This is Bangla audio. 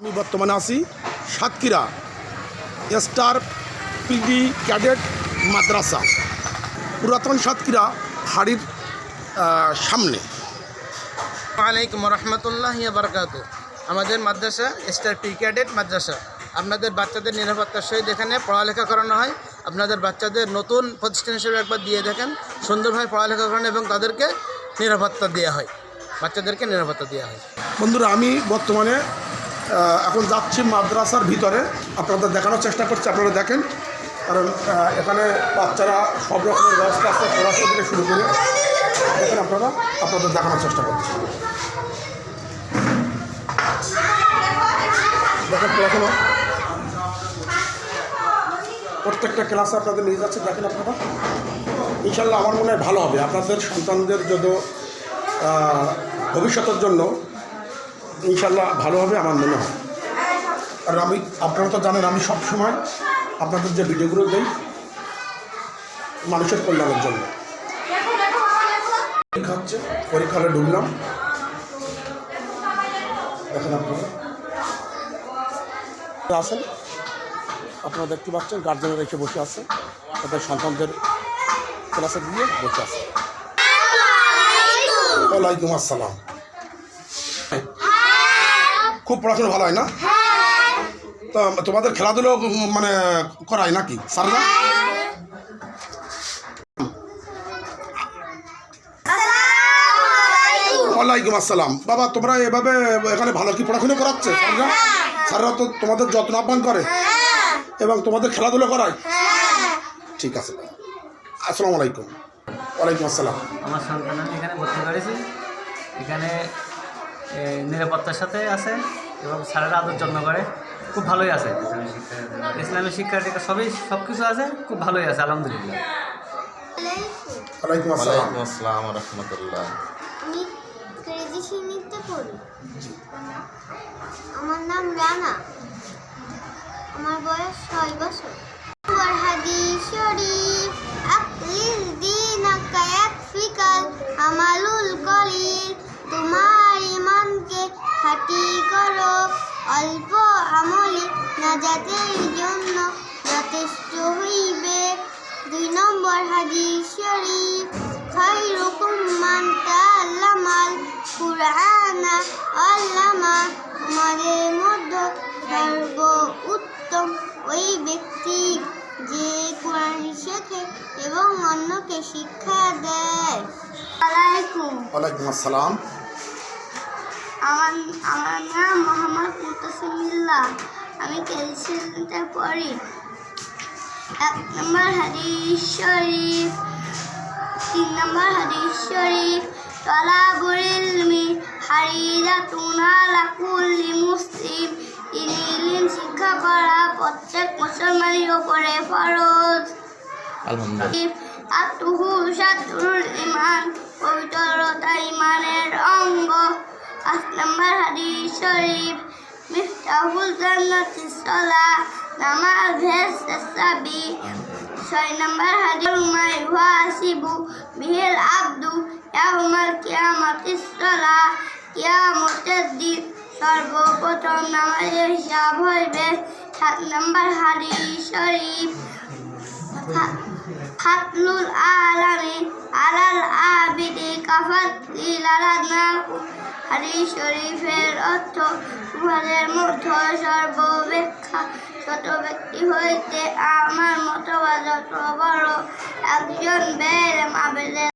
আমি বর্তমানে আছি সাতক্ষীরা স্টার পিডি ক্যাডেট মাদ্রাসা পুরাতন সাতক্ষীরা হাড়ির সামনে। আলাইকুম রহমতুল্লাহ বারকাত আমাদের মাদ্রাসা স্টার পি ক্যাডেট মাদ্রাসা। আপনাদের বাচ্চাদের নিরাপত্তার সহিত এখানে পড়ালেখা করানো হয়। আপনাদের বাচ্চাদের নতুন প্রতিষ্ঠান হিসেবে একবার দিয়ে দেখেন। সুন্দরভাবে পড়ালেখা করানো এবং তাদেরকে নিরাপত্তা দেওয়া হয়। বাচ্চাদেরকে নিরাপত্তা দেওয়া হয়। বন্ধুরা আমি বর্তমানে এখন যাচ্ছি মাদ্রাসার ভিতরে। আপনাদের দেখানোর চেষ্টা করছি, আপনারা দেখেন। কারণ এখানে বাচ্চারা সব রকমের ব্যবস্থা আছে, পড়াশোনা থেকে শুরু করে। দেখেন আপনারা, আপনাদের দেখানোর চেষ্টা করছি। দেখেন পড়াশোনা। প্রত্যেকটা ক্লাসে আপনাদের নিয়ে যাচ্ছে, দেখেন আপনারা। ইনশাল্লাহ আমার মনে হয় ভালো হবে। আপনাদের সন্তানদের যদি ভবিষ্যতের জন্য ইনশাল্লাহ ভালো হবে আমার মনে হয়। আর আমি আপনারা তো জানেন আমি সব সময় আপনাদের যে ভিডিওগুলো দিই মানুষের কল্যাণের জন্য। পরীক্ষা হচ্ছে পরীক্ষা হলে ঢুকলাম। দেখেন আপনারা। আছেন? আপনারা দেখতে পাচ্ছেন গার্জেনরা এসে বসে আছে। তাদের সন্তানদের ক্লাসে গিয়ে বসে আছে। ওয়ালাইকুম আসসালাম। খুব পড়াশোনা ভালো হয় না? তো তোমাদের খেলাধুলো মানে করায় নাকি স্যাররা ওয়ালাইকুম আসসালাম। বাবা, তোমরা এভাবে, এখানে ভালো কি পড়াশোনা করাচ্ছে স্যাররা স্যাররা তো তোমাদের যত্ন আহ্বান করে এবং তোমাদের খেলাধুলো করায়। ঠিক আছে আসসালামু আলাইকুম। ওয়ালাইকুম আসসালাম। আমার সন্তান এখানে ভর্তি করেছি। এখানে নিরাপত্তার সাথে আছে এবং স্যারেরা আদর যত্ন করে। খুব ভালোই আছে। ইসলামী শিক্ষা টিকা সবই সব কিছু আছে খুব ভালোই আছে আলহামদুলিল্লাহ। ওয়ালাইকুম আসসালাম। রহমতুল্লাহ। আমার নাম রানা। আমার বয়স ছয় বছর। হাদিস খাঁটি করো অল্প আমলে নাজাতের জন্য যথেষ্ট হইবে। দুই নম্বর হাদিস শরীফ খায়রুকুম মান তাআল্লামাল কুরআনা আল্লামা আমাদের মধ্যে সর্ব উত্তম ওই ব্যক্তি যে কোরআন শেখে এবং অন্যকে শিক্ষা দেয়। আলাইকুম ওয়ালাইকুম আসসালাম। আমার আমার নাম মোহাম্মদ মুতাসিমিল্লাহ আমি ক্যালসিয়ামতে পড়ি এক নম্বর হাদিস শরীফ তিন নম্বর হাদিস শরীফ তলাবুল ইলমি হারিদাতুন আলা কুল্লি মুসলিম। ইলম শিক্ষা করা প্রত্যেক মুসলমানের উপরে ফরজ। আলহামদুলিল্লাহ। আতুহু সাতুরুল ইমান পবিত্রতা ইমানের অঙ্গ। পাঁচ নম্বর হাদিস শরীফ, মিফতাহুল জান্নাতি সলা নামাজ ভেস সাবি। ছয় নম্বর হাদিস মাই ওয়াসিবু বিহিল আব্দু ইয়াউমাল কিয়ামাতিস সলা কিয়ামতের দিন সর্বপ্রথম নামাজের হিসাব হইবে। সাত নম্বর হাদিস শরীফ খাতলুল আলামি আলাল আবিদি কাফাতলি লালানাকু হাদিস শরীফের অর্থ, উহাদের মধ্যে সর্ববেক্ষা ছোট ব্যক্তি হইতে আমার মতবাদ যত বড় একজন বের আবেদের